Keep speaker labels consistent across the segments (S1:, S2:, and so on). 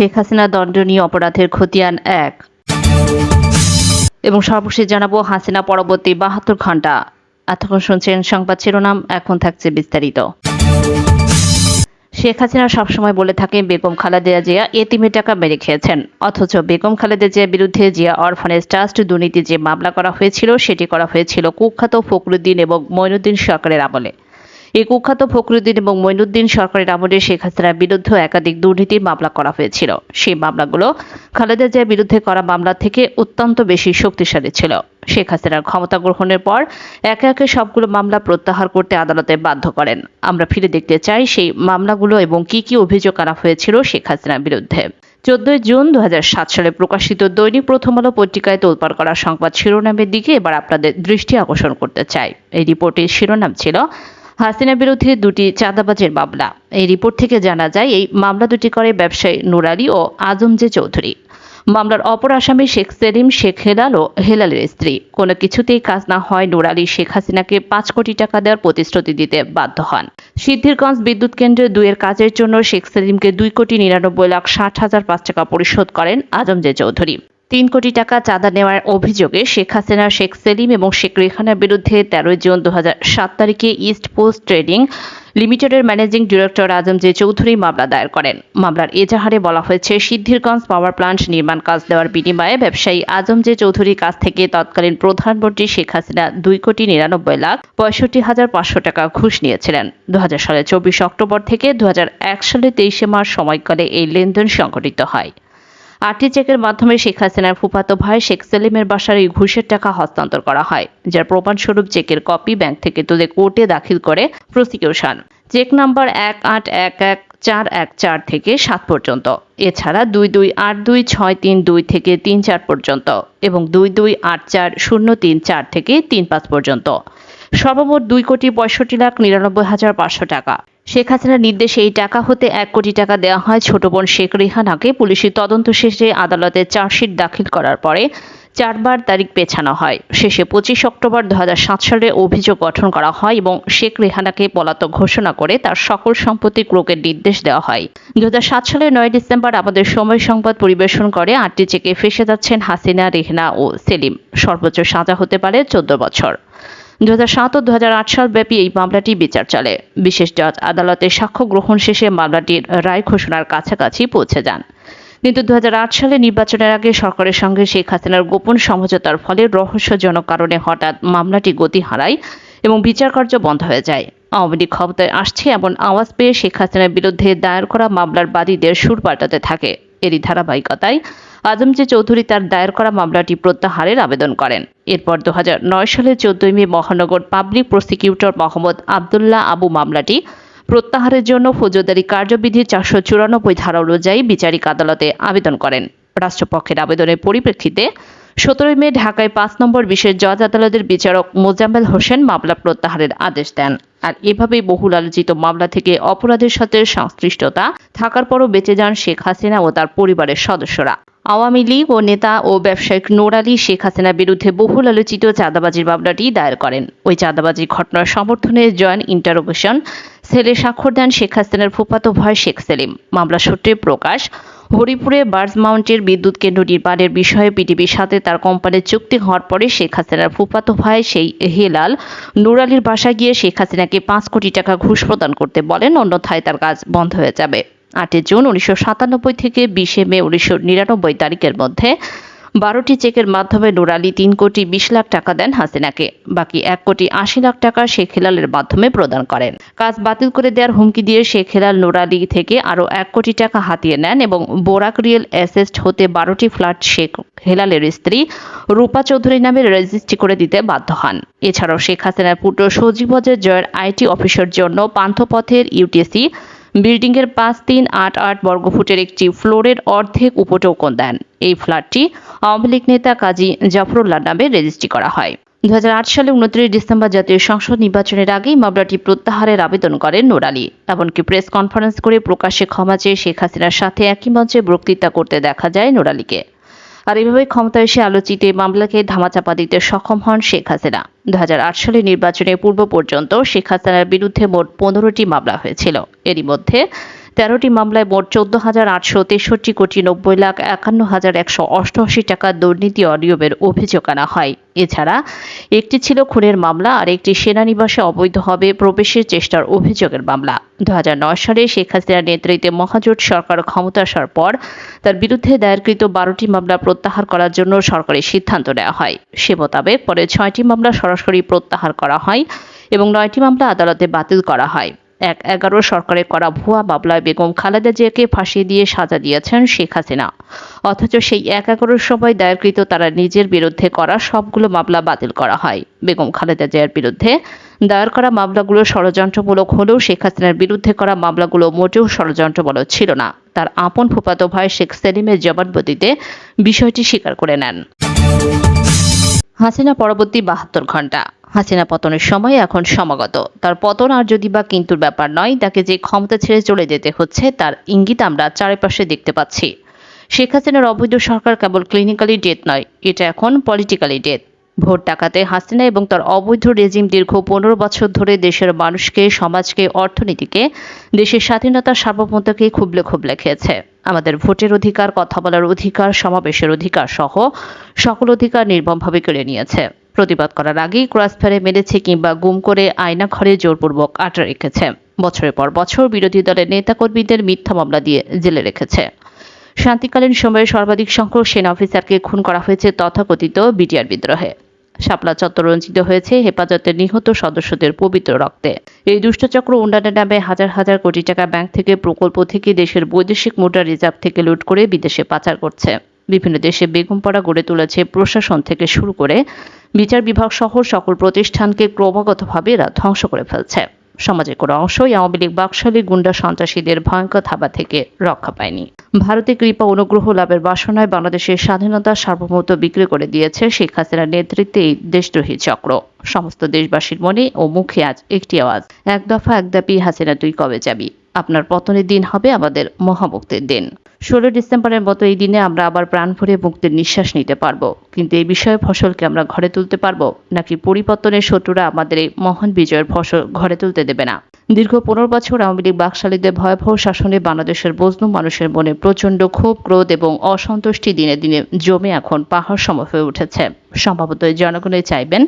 S1: শেখ হাসিনা দণ্ডনীয় অপরাধের খতিয়ান এক। এবং সর্বশেষ জানাব হাসিনা পরবর্তী বাহাত্তর ঘণ্টা এতক্ষণ শুনছেন সংবাদ শিরোনাম, এখন থাকছে বিস্তারিত। শেখ হাসিনা সবসময় বলে থাকেন, বেগম খালেদা জিয়া এতিমের টাকা মেরে খেয়েছেন। অথচ বেগম খালেদা জিয়ার বিরুদ্ধে জিয়া অরফানেজ ট্রাস্ট দুর্নীতি যে মামলা করা হয়েছিল, সেটি করা হয়েছিল কুখ্যাত ফখরুদ্দিন এবং মঈনুদ্দিন সরকারের আমলে। এই কুখ্যাত ফখরুদ্দিন এবং মঈনুদ্দিন সরকারের আমলে শেখ হাসিনার বিরুদ্ধে একাধিক দুর্নীতির মামলা করা হয়েছিল। সেই মামলাগুলো খালেদা জিয়ার বিরুদ্ধে করা মামলা থেকে অত্যন্ত বেশি শক্তিশালী ছিল। শেখ হাসিনার ক্ষমতা গ্রহণের পর একে একে সবগুলো মামলা প্রত্যাহার করতে আদালতে বাধ্য করেন। আমরা ফিরে দেখতে চাই সেই মামলাগুলো এবং কি কি অভিযোগ আনা হয়েছিল শেখ হাসিনার বিরুদ্ধে। চোদ্দই জুন দু হাজার সাত সালে প্রকাশিত দৈনিক প্রথম আলো পত্রিকায় তোলপাড় করা সংবাদ শিরোনামের দিকে এবার আপনাদের দৃষ্টি আকর্ষণ করতে চাই। এই রিপোর্টের শিরোনাম ছিল হাসিনার বিরুদ্ধে দুটি চাঁদাবাজের মামলা। এই রিপোর্ট থেকে জানা যায়, এই মামলা দুটি করে ব্যবসায়ী নুর আলী ও আজম জে চৌধুরী। মামলার অপর আসামি শেখ সেলিম, শেখ হেলাল ও হেলালের স্ত্রী। কোনো কিছুতেই কাজ না হয় নুর আলী শেখ হাসিনাকে পাঁচ কোটি টাকা দেওয়ার প্রতিশ্রুতি দিতে বাধ্য হন। সিদ্ধিরগঞ্জ বিদ্যুৎ কেন্দ্রে দুইয়ের কাজের জন্য শেখ সেলিমকে দুই কোটি নিরানব্বই লাখ ষাট হাজার পাঁচ টাকা পরিশোধ করেন আজম জে চৌধুরী। তিন কোটি টাকা চাঁদা নেওয়ার অভিযোগে শেখ হাসিনা, শেখ সেলিম এবং শেখ রেখানার বিরুদ্ধে তেরোই জুন দু সাত তারিখে ইস্ট পোস্ট ট্রেডিং লিমিটেডের managing director Azam J Chowdhury মামলা দায়ের করেন। মামলার এজাহারে বলা হয়েছে, সিদ্ধিরগঞ্জ পাওয়ার প্লান্ট নির্মাণ কাজ দেওয়ার বিনিময়ে ব্যবসায়ী আজম জে চৌধুরীর কাছ থেকে তৎকালীন প্রধানমন্ত্রী শেখ হাসিনা দুই কোটি নিরানব্বই লাখ পঁয়ষট্টি হাজার পাঁচশো টাকা ঘুষ নিয়েছিলেন। দু সালে চব্বিশ অক্টোবর থেকে দু সালে তেইশে মার্চ সময়কালে এই লেনদেন সংঘটিত হয়। আটটি চেকের মাধ্যমে শেখ হাসিনার ফুফাতো ভাই শেখ সেলিমের বাসার এই ঘুষের টাকা হস্তান্তর করা হয়, যার প্রমাণস্বরূপ চেকের কপি ব্যাংক থেকে তুলে কোর্টে দাখিল করে প্রসিকিউশন। চেক নাম্বার এক আট এক এক চার এক চার থেকে সাত পর্যন্ত, এছাড়া দুই দুই আট দুই ছয় তিন দুই থেকে তিন চার পর্যন্ত এবং দুই দুই আট চার শূন্য তিন চার থেকে তিন পাঁচ পর্যন্ত। সর্বমোট দুই কোটি পঁয়ষট্টি লাখ নিরানব্বই হাজার পাঁচশো টাকা। শেখ হাসিনার নির্দেশে এই টাকা হতে এক কোটি টাকা দেওয়া হয়। ছোট বোন শেখ রেহানাকে পুলিশি তদন্ত শেষে আদালতে চার্জশিট দাখিল করার পরে চারবার তারিখ পেছানো হয়। শেষে পঁচিশ অক্টোবর দু হাজার সাত সালে অভিযোগ গঠন করা হয় এবং শেখ রেহানাকে পলাতক ঘোষণা করে তার সকল সম্পত্তি ক্রোকের নির্দেশ দেওয়া হয়। দু সালের নয় ডিসেম্বর আমাদের সময় সংবাদ পরিবেশন করে আটটি চেকে ফেসে যাচ্ছেন হাসিনা, রেহনা ও সেলিম। সর্বোচ্চ সাজা হতে পারে চোদ্দ বছর। দু সাত ও দু হাজার আট সাল ব্যাপী এই মামলাটি বিচার চলে। বিশেষ জজ আদালতে সাক্ষ্য গ্রহণ শেষে মামলাটির রায় ঘোষণার কাছাকাছি পৌঁছে যান। কিন্তু দু হাজার আট সালে নির্বাচনের আগে সরকারের সঙ্গে শেখ হাসিনার গোপন সমঝোতার ফলে রহস্যজনক কারণে হঠাৎ মামলাটি গতি হারায় এবং বিচার কার্য বন্ধ হয়ে যায়। আওয়ামী লীগ ক্ষমতায় আসছে এমন আওয়াজ পেয়ে শেখ হাসিনার বিরুদ্ধে দায়ের করা মামলার বাদীদের সুর পাল্টাতে থাকে। এরই ধারাবাহিকতায় আজমজে চৌধুরী তার দায়ের করা মামলাটি প্রত্যাহারের আবেদন করেন। এরপর দু সালের চোদ্দই মে মহানগর পাবলিক প্রসিকিউটর মোহাম্মদ আবদুল্লাহ আবু মামলাটি প্রত্যাহারের জন্য ফৌজদারি কার্যবিধির চারশো চুরানব্বই ধারা অনুযায়ী বিচারিক আদালতে আবেদন করেন। রাষ্ট্রপক্ষের আবেদনের পরিপ্রেক্ষিতে সতেরোই মে ঢাকায় পাঁচ নম্বর বিশেষ জজ আদালতের বিচারক মোজাম্মেল হোসেন মামলা প্রত্যাহারের আদেশ দেন। আর এভাবেই বহুল আলোচিত মামলা থেকে অপরাধের সাথে সংশ্লিষ্টতা থাকার পরও বেঁচে যান শেখ হাসিনা ও তার পরিবারের সদস্যরা। আওয়ামী লীগ ও নেতা ও ব্যবসায়িক নোর আলী শেখ হাসিনার বিরুদ্ধে বহুল আলোচিত চাঁদাবাজির মামলাটি দায়ের করেন। ওই চাঁদাবাজি ঘটনার সমর্থনে জয়েন্ট ইন্টারোগেশন সেলে স্বাক্ষর দেন শেখ হাসিনার ফুফাতো ভাই শেখ সেলিম। মামলা সূত্রে প্রকাশ, হরিপুরে বার্জ মাউন্টের বিদ্যুৎ কেন্দ্র নির্মাণের বিষয়ে পিটিভির সাথে তার কোম্পানির চুক্তি হওয়ার পরে শেখ হাসিনার ফুফাতো ভাই সেই হেলাল নুর আলীর বাসায় গিয়ে শেখ হাসিনাকে পাঁচ কোটি টাকা ঘুষ প্রদান করতে বলেন। অন্যথায় তার কাজ বন্ধ হয়ে যাবে। আটই জুন উনিশশো সাতানব্বই থেকে বিশে মে উনিশশো নিরানব্বই তারিখের মধ্যে বারোটি চেকের মাধ্যমে নুর আলী তিন কোটি বিশ লাখ টাকা দেন হাসিনাকে। বাকি এক কোটি আশি লাখ টাকা শেখ হেলালের মাধ্যমে প্রদান করেন। কাজ বাতিল করে দেওয়ার হুমকি দিয়ে শেখ হেলাল নুর আলী থেকে আরও এক কোটি টাকা হাতিয়ে নেন এবং বোরাক রিয়েল অ্যাসেস্ট হতে বারোটি ফ্ল্যাট শেখ হেলালের স্ত্রী রূপা চৌধুরী নামে রেজিস্ট্রি করে দিতে বাধ্য হন। এছাড়াও শেখ হাসিনার পুত্র সজীবজের জয়ের আইটি অফিসের জন্য পান্থপথের ইউটিসি বিল্ডিংয়ের পাঁচ তিন আট আট বর্গফুটের একটি ফ্লোরের অর্ধেক উপটোকন দেন। এই ফ্ল্যাটটি আওয়ামী লীগ নেতা কাজী জাফরুল্লাহ নামে রেজিস্ট্রি করা হয়। দু হাজার আট সালে উনত্রিশ ডিসেম্বর জাতীয় সংসদ নির্বাচনের আগেই মামলাটি প্রত্যাহারের আবেদন করেন নোরালি এমনকি প্রেস কনফারেন্স করে প্রকাশ্যে ক্ষমা চেয়ে শেখ হাসিনার সাথে একই মঞ্চে বক্তৃতা করতে দেখা যায় নোর আলীকে। আর এভাবে ক্ষমতায় এসে আলোচিত এই মামলাকে ধামাচাপা দিতে সক্ষম হন শেখ হাসিনা। দু হাজার আট সালের নির্বাচনের পূর্ব পর্যন্ত শেখ হাসিনার বিরুদ্ধে মোট পনেরোটি মামলা হয়েছিল। এরই মধ্যে তেরোটি মামলায় মোট চোদ্দ হাজার আটশো তেষট্টি কোটি নব্বই লাখ একান্ন হাজার একশো অষ্টআশি টাকা দুর্নীতি অনিয়মের অভিযোগ আনা হয়। এছাড়া একটি ছিল খুনের মামলা, আর একটি সেনানিবাসে অবৈধভাবে প্রবেশের চেষ্টার অভিযোগের মামলা। দু হাজার নয় সালে শেখ হাসিনার নেতৃত্বে মহাজোট সরকার ক্ষমতা আসার পর তার বিরুদ্ধে দায়েরকৃত বারোটি মামলা প্রত্যাহার করার জন্য সরকারের সিদ্ধান্ত নেওয়া হয়। সে মোতাবেক পরে ছয়টি মামলা সরাসরি প্রত্যাহার করা হয় এবং নয়টি মামলা আদালতে বাতিল করা হয়। এক এগারো সরকারের করা ভুয়া মামলায় বেগম খালেদা জিয়াকে ফাঁসিয়ে দিয়ে সাজা দিয়েছেন শেখ হাসিনা। অথচ সেই এক এগারোর সময় দায়েরকৃত তারা নিজের বিরুদ্ধে করা সবগুলো মামলা বাতিল করা হয়। বেগম খালেদা জিয়ার বিরুদ্ধে দায়ের করা মামলাগুলো ষড়যন্ত্রমূলক হলেও শেখ হাসিনার বিরুদ্ধে করা মামলাগুলো মোটেও ষড়যন্ত্রমূলক ছিল না। তার আপন ফুপাতো ভাই শেখ সেলিমের জবানবন্দিতে বিষয়টি স্বীকার করে নেন। হাসিনা পরবর্তী বাহাত্তর ঘণ্টা হাসিনা পতনের সময় এখন সমাগত। তার পতন আর যদি বা কিন্তুর ব্যাপার নয়, তাকে যে ক্ষমতা ছেড়ে চলে যেতে হচ্ছে, তার ইঙ্গিত আমরা চারিপাশে দেখতে পাচ্ছি। শেখ হাসিনার অবৈধ সরকার কেবল ক্লিনিক্যালি ডেথ নয়, এটা এখন পলিটিক্যালি ডেথ ভোট ডাকাতে হাসিনা এবং তার অবৈধ রেজিম দীর্ঘ পনেরো বছর ধরে দেশের মানুষকে, সমাজকে, অর্থনীতিকে, দেশের স্বাধীনতার সার্বভৌমত্বকে খুবলে খুবলে খেয়েছে। আমাদের ভোটের অধিকার, কথা বলার অধিকার, সমাবেশের অধিকার সহ সকল অধিকার নির্মমভাবে কেড়ে নিয়েছে। প্রতিবাদ করার আগেই ক্রসফায়ারে মেরেছে কিংবা গুম করে আয়না ঘরে জোরপূর্বক আটকে রেখেছে। বছরের পর বছর বিরোধী দলের নেতাকর্মীদের মিথ্যা মামলা দিয়ে জেলে রেখেছে। শান্তিকালীন সময়ে সর্বাধিক সংখ্যক সেনা অফিসারকে খুন করা হয়েছে তথাকথিত বিটিআর বিদ্রোহে। শাপলা চত্বর রঞ্জিত হয়েছে হেফাজতের নিহত সদস্যদের পবিত্র রক্তে। এই দুষ্টচক্র উন্নয়নের নামে হাজার হাজার কোটি টাকা ব্যাংক থেকে, প্রকল্প থেকে, দেশের বৈদেশিক মুদ্রা রিজার্ভ থেকে লুট করে বিদেশে পাচার করছে। বিভিন্ন দেশে বেগমপাড়া গড়ে তুলেছে প্রশাসন থেকে শুরু করে বিচার বিভাগ সহ সকল প্রতিষ্ঠানকে ক্রমাগতভাবে এরা ধ্বংস করে ফেলছে। সমাজের কোনো অংশই আওয়ামী লীগ, বাকশালী, গুন্ডা সন্ত্রাসীদের ভয়ঙ্কর থাবা থেকে রক্ষা পায়নি। ভারতে কৃপা অনুগ্রহ লাভের বাসনায় বাংলাদেশের স্বাধীনতা সার্বভৌমত্ব বিক্রি করে দিয়েছে শেখ হাসিনার নেতৃত্বে এই দেশদ্রোহী চক্র। সমস্ত দেশবাসীর মনে ও মুখে আজ একটি আওয়াজ, এক দফা এক দাপি হাসিনা তুই কবে যাবি? আপনার পতনের দিন হবে আমাদের মহামুক্তির দিন। ষোলো ডিসেম্বরের মতো এই দিনে আমরা আবার প্রাণ ভরে মুক্তির নিঃশ্বাস নিতে পারব। কিন্তু এই বিষয়ে ফসলকে আমরা ঘরে তুলতে পারব, নাকি পরিবর্তনের শত্রুরা আমাদের এই মহান বিজয়ের ফসল ঘরে তুলতে দেবে না? দীর্ঘ পনেরো বছর আওয়ামী লীগ বাকশালীদের ভয়াবহ শাসনে বাংলাদেশের বজনু মানুষের মনে প্রচণ্ড ক্ষোভ, ক্রোধ এবং অসন্তুষ্টি দিনে দিনে জমে এখন পাহাড় সম হয়ে উঠেছে। সম্ভবত এই জনগণই চাইবেন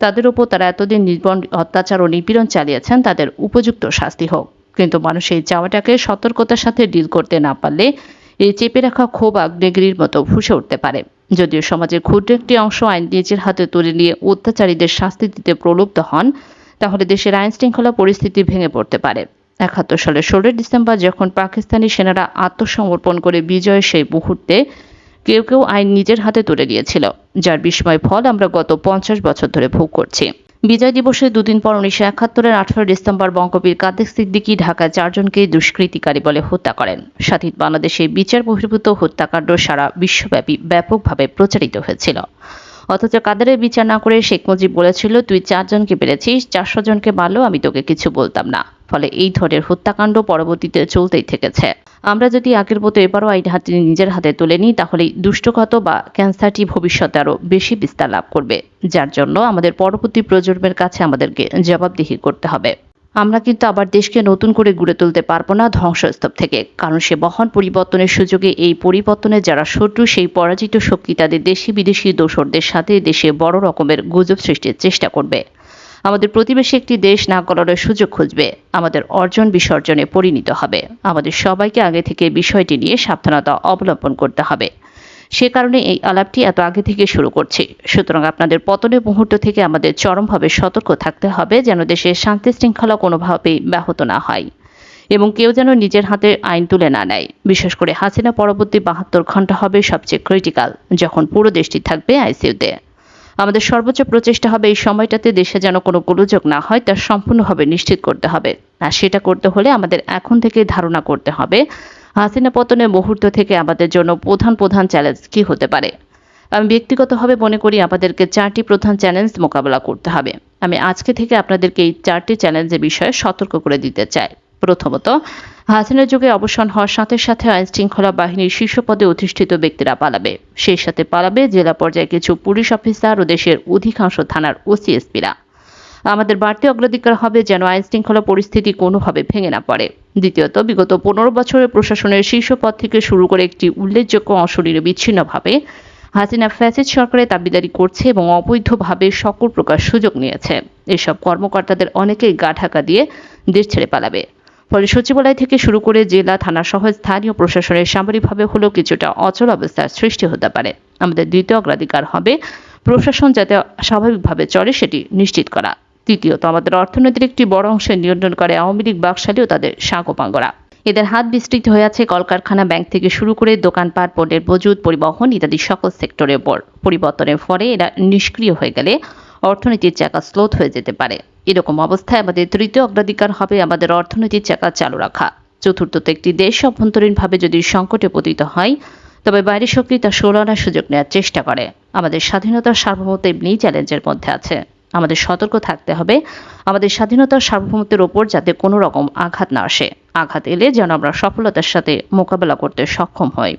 S1: তাদের উপর তারা এতদিন নির্বন অত্যাচার ও নিপীড়ন চালিয়েছেন, তাদের উপযুক্ত শাস্তি হোক। কিন্তু মানুষ এই চাওয়াটাকে সতর্কতার সাথে ডিল করতে না পারলে এই চেপে রাখা ক্ষোভ আগ্নেয়গিরির মতো ফুসে উঠতে পারে। যদিও সমাজের ক্ষুদ্র একটি অংশ আইন নিজের হাতে তুলে নিয়ে অত্যাচারীদের শাস্তি দিতে প্রলুব্ধ হন, তাহলে দেশের আইন শৃঙ্খলা পরিস্থিতি ভেঙে পড়তে পারে। একাত্তর সালের ষোলোই ডিসেম্বর যখন পাকিস্তানি সেনারা আত্মসমর্পণ করে বিজয়ের সেই মুহূর্তে কেউ কেউ আইন নিজের হাতে তুলে নিয়েছিল, যার বিস্ময় ফল আমরা গত পঞ্চাশ বছর ধরে ভোগ করছি। বিজয় দিবসের দুদিন পর উনিশশো একাত্তরের আঠারো ডিসেম্বর বঙ্গবীর কাদের সিদ্দিকী ঢাকা চারজনকে দুষ্কৃতিকারী বলে হত্যা করেন। স্বাধীন বাংলাদেশে বিচার বহির্ভূত হত্যাকাণ্ড সারা বিশ্বব্যাপী ব্যাপকভাবে প্রচারিত হয়েছিল। অথচ কাদেরের বিচার না করে শেখ মুজিব বলেছিল, তুই চারজনকে পেরেছিস, চারশো জনকে মারলেও আমি তোকে কিছু বলতাম না। ফলে এই ধরনের হত্যাকাণ্ড পরবর্তীতে চলতেই থেকেছে। আমরা যদি আগের মতো এবারও আইন হাতে নিজের হাতে তুলে নিই তাহলে দুষ্টকত বা ক্যান্সারটি ভবিষ্যতে আরও বেশি বিস্তার লাভ করবে। যার জন্য আমাদের পরবর্তী প্রজন্মের কাছে আমাদেরকে জবাবদিহি করতে হবে। আমরা কিন্তু আবার দেশকে নতুন করে গড়ে তুলতে পারব না ধ্বংসস্তূপ থেকে, কারণ সে মহান পরিবর্তনের সুযোগে এই পরিবর্তনে যারা শত্রু, সেই পরাজিত শক্তি তাদের দেশি বিদেশি দোসরদের সাথে দেশে বড় রকমের গুজব সৃষ্টির চেষ্টা করবে। আমাদের প্রতিবেশী একটি দেশ না করার সুযোগ খুঁজবে। আমাদের অর্জন বিসর্জনে পরিণত হবে। আমাদের সবাইকে আগে থেকে বিষয়টি নিয়ে সাবধানতা অবলম্বন করতে হবে। সে কারণে এই আলাপটি এত আগে থেকে শুরু করছি। সুতরাং আপনাদের পতনের মুহূর্ত থেকে আমাদের চরমভাবে সতর্ক থাকতে হবে যেন দেশের শান্তি শৃঙ্খলা কোনোভাবেই ব্যাহত না হয় এবং কেউ যেন নিজের হাতে আইন তুলে না নেয়। বিশেষ করে হাসিনা পরবর্তী বাহাত্তর ঘণ্টা হবে সবচেয়ে ক্রিটিক্যাল যখন পুরো দেশটি থাকবে আইসিইউতে আমাদের সর্বোচ্চ প্রচেষ্টা হবে এই সময়টাতে দেশে যেন কোনো গোলযোগ না হয়, তা সম্পূর্ণভাবে নিশ্চিত করতে হবে। আর সেটা করতে হলে আমাদের এখন থেকে ধারণা করতে হবে, হাসিনা পতনের মুহূর্ত থেকে আমাদের জন্য প্রধান প্রধান চ্যালেঞ্জ কি হতে পারে। আমি ব্যক্তিগতভাবে মনে করি আমাদেরকে চারটি প্রধান চ্যালেঞ্জ মোকাবেলা করতে হবে। আমি আজকে থেকে আপনাদেরকে এই চারটি চ্যালেঞ্জের বিষয়ে সতর্ক করে দিতে চাই। প্রথমত, হাসিনার যুগে অবসান হওয়ার সাথে সাথে আইন শৃঙ্খলা বাহিনীর শীর্ষ পদে অধিষ্ঠিত ব্যক্তিরা পালাবে। সেই সাথে পালাবে জেলা পর্যায়ে কিছু পুলিশ অফিসার ও দেশের অধিকাংশ থানার ওসিএসপিরা। আমাদের বাড়তি অগ্রাধিকার হবে যেন আইন শৃঙ্খলা পরিস্থিতি কোনোভাবে ভেঙে না পড়ে। দ্বিতীয়ত, বিগত পনেরো বছরের প্রশাসনের শীর্ষ পদ থেকে শুরু করে একটি উল্লেখযোগ্য অংশ নিরবিচ্ছিন্নভাবে হাসিনা ফ্যাসিড সরকারের দাবিদারি করছে এবং অবৈধভাবে সকল প্রকার সুযোগ নিয়েছে। এসব কর্মকর্তাদের অনেকেই গা ঢাকা দিয়ে দেশ ছেড়ে পালাবে। ফলে সচিবালয় থেকে শুরু করে জেলা, থানা সহ স্থানীয় প্রশাসনের সামরিকভাবে হলেও কিছুটা অচল অবস্থার সৃষ্টি হতে পারে। আমাদের দ্বিতীয় অগ্রাধিকার হবে। প্রশাসন যাতে স্বাভাবিকভাবে চলে সেটি নিশ্চিত করা। তৃতীয়ত, আমাদের অর্থনীতির একটি বড় অংশের নিয়ন্ত্রণ করে আওয়ামী লীগ বাকশালী ও তাদের সাঙ্গপাঙ্গরা এদের হাত বিস্তৃত হয়ে আছে কলকারখানা, ব্যাংক থেকে শুরু করে দোকানপাট পণ্যের মজুদ পরিবহন ইত্যাদি সকল সেক্টরের উপর। পরিবর্তনের ফলে এরা নিষ্ক্রিয় হয়ে গেলে অর্থনীতির চাকা স্লোথ হয়ে যেতে পারে। এরকম অবস্থায় আমাদের তৃতীয় অগ্রাধিকার হবে আমাদের অর্থনীতির চাকা চালু রাখা। চতুর্থত একটি দেশ অভ্যন্তরীণভাবে যদি সংকটে পতিত হয়, তবে বাইরের শক্তি তা সোলানোর সুযোগ নেওয়ার চেষ্টা করে। আমাদের স্বাধীনতার সার্বভৌমত্ব এমনিই চ্যালেঞ্জের মধ্যে আছে। আমাদের সতর্ক থাকতে হবে। আমাদের স্বাধীনতার সার্বভৌমত্বের ওপর যাতে কোনো রকম আঘাত না আসে। আঘাত এলে যেন আমরা সফলতার সাথে মোকাবেলা করতে সক্ষম হই।